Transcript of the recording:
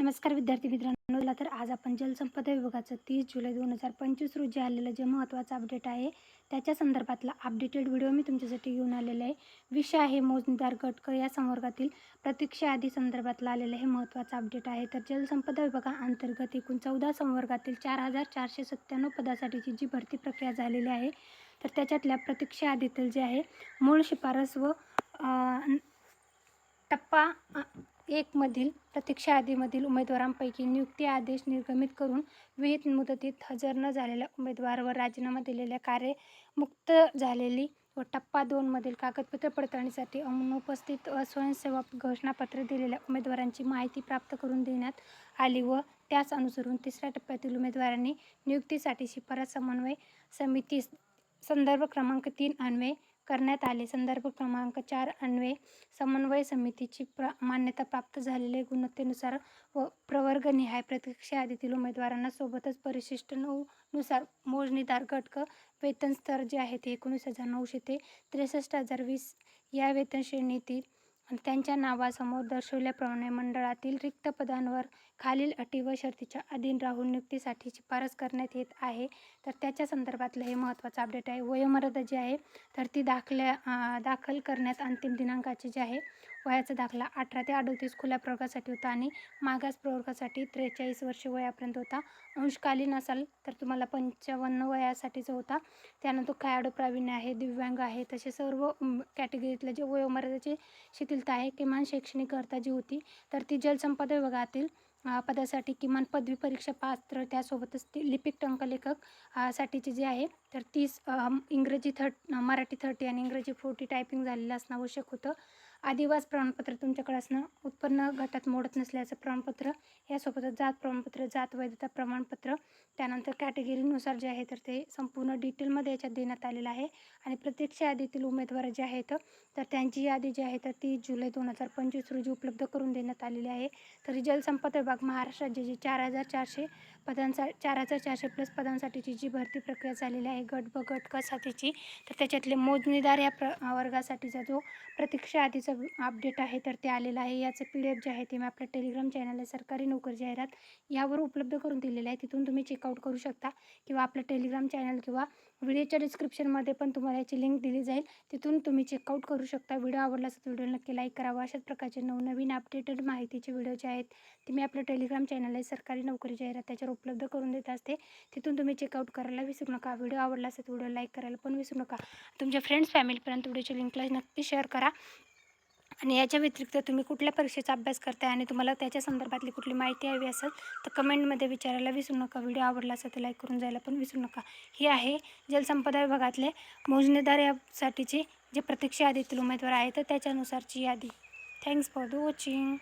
नमस्कार विद्यार्थी मित्रांनो तर आज आपण जलसंपदा विभागाचं तीस जुलै दोन हजार पंचवीस रोजी आलेलं जे महत्त्वाचं अपडेट आहे त्याच्या संदर्भातला अपडेटेड व्हिडिओ मी तुमच्यासाठी घेऊन आलेला आहे. विषय आहे मोजदार गटक या संवर्गातील. प्रतीक्षा आदी संदर्भातला आलेलं हे महत्त्वाचं अपडेट आहे. तर जलसंपदा विभागाअंतर्गत एकूण चौदा संवर्गातील चार हजार चारशे सत्त्याण्णव पदासाठीची जी भरती प्रक्रिया झालेली आहे तर त्याच्यातल्या प्रतीक्षा आधीतील जे आहे मूळ शिफारस व टप्पा एकमधील प्रतीक्षा यादीमधील उमेदवारांपैकी नियुक्ती आदेश निर्गमित करून विहित मुदतीत हजर न झालेल्या उमेदवारावर राजीनामा दिलेल्या कार्य मुक्त झालेली व टप्पा दोनमधील कागदपत्र पडताळणीसाठी अनुपस्थित व स्वयंसेवक घोषणापत्र दिलेल्या उमेदवारांची माहिती प्राप्त करून देण्यात आली व त्यास अनुसरून तिसऱ्या टप्प्यातील उमेदवारांनी नियुक्तीसाठी शिफारस समन्वय समिती संदर्भ क्रमांक तीन अन्वय करण्यात आले. संदर्भ क्रमांक चार अन्वय समन्वय समितीची प्र मान्यता प्राप्त झालेल्या गुणवत्तेनुसार व प्रवर्गनिहाय प्रतीक्षा यादीतील उमेदवारांना सोबतच परिशिष्ट नऊ नुसार मोजणीदार घटक वेतन स्तर जे आहे ते एकोणीस हजार नऊशे ते त्रेसष्ट हजार वीस या वेतन श्रेणीतील आणि त्यांच्या नावासमोर दर्शवल्याप्रमाणे मंडळातील रिक्त पदांवर खालील अटी व शर्तीच्या अधीन राहून नियुक्तीसाठी शिफारस करण्यात येत आहे. तर त्याच्या संदर्भातलं हे महत्त्वाचं अपडेट आहे. वयोमर्यादा जी आहे तर ती दाखल्या दाखल करण्यात अंतिम दिनांकाचे जे आहे वयाचा दाखला. अठरा ते अडतीस खुल्या प्रवर्गासाठी होता आणि मागास प्रवर्गासाठी त्रेचाळीस वर्ष वयापर्यंत होता. अंशकालीन असाल तर तुम्हाला पंचावन्न वयासाठीचा होता. त्यानंतर खेळाडू प्रावीण्य आहे दिव्यांग आहे. तसे सर्व उम, कॅटेगरीतले जे वयोमर्यादाची शिथिलता आहे किमान शैक्षणिक अर्हता जी होती तर ती जलसंपदा विभागातील पदासाठी किमान पदवी परीक्षा पात्र त्यासोबतच ती लिपिक टंकलेखक साठीचे जे आहे तर तीस इंग्रजी थर्ट मराठी थर्टी आणि इंग्रजी फोर्टी टायपिंग झालेलं असणं आवश्यक होतं. आदिवास प्रमाणपत्र तुमच्याकडे असणं उत्पन्न गटात मोडत नसल्याचं प्रमाणपत्र यासोबतच जात प्रमाणपत्र जात वैधता प्रमाणपत्र त्यानंतर कॅटेगरीनुसार जे आहे तर ते संपूर्ण डिटेलमध्ये याच्यात देण्यात आलेलं आहे. आणि प्रत्यक्ष यादीतील उमेदवार जे आहेत तर त्यांची यादी जी आहे तर ती जुलै दोन हजार पंचवीस रोजी उपलब्ध करून देण्यात आलेली आहे. तर जलसंपदा विभाग महाराष्ट्र राज्याची चार हजार चारशे पदांसा चार हजार चारशे प्लस पदांसाठीची जी भरती प्रक्रिया झालेली आहे गट ब गट कसाठीची तर त्याच्यातले मोजणीदार या प्र वर्गासाठीचा जो प्रतीक्षा आधीचा अपडेट आहे तर ते आलेलं आहे. याचं पी डी एफ जे आहे ते मी आपल्या टेलिग्राम चॅनल आहे सरकारी नोकरी जाहिरात यावर उपलब्ध करून दिलेलं आहे. तिथून तुम्ही चेकआउट करू शकता. किंवा आपलं टेलिग्राम चॅनल किंवा व्हिडिओच्या डिस्क्रिप्शनमध्ये पण तुम्हाला याची लिंक दिली जाईल. तिथून तुम्ही चेकआउट करू शकता. व्हिडिओ आवडला असेल तर व्हिडिओ नक्की लाईक करावा अशाच प्रकारचे नवनवीन अपडेटेड माहितीचे व्हिडिओ जे आहेत ते मी आपलं टेलिग्राम चॅनल आहे सरकारी नोकरी जाहिरात त्याच्यावर उपलब्ध करून देत असते. तिथून तुम्ही चेकआउट करायला विसरू नका. व्हिडिओ आवडला असेल तर व्हिडिओ लाईक करायला पण विसरू नका. तुमच्या फ्रेंड्स फॅमिलीपर्यंत व्हिडिओच्या लिंकला नक्की शेअर करा. आणि याच्या व्यतिरिक्त तुम्ही कुठल्या परीक्षेचा अभ्यास करताय आणि तुम्हाला त्याच्या संदर्भातली कुठली माहिती हवी असेल तर कमेंटमध्ये विचारायला विसरू नका. व्हिडिओ आवडला असेल तर लाईक करून जायला पण विसरू नका. हे आहे जलसंपदा विभागातले मोजणीदार यासाठीचे जे प्रतीक्षा यादीतील उमेदवार आहेत तर त्याच्यानुसारची यादी. Thanks for the watching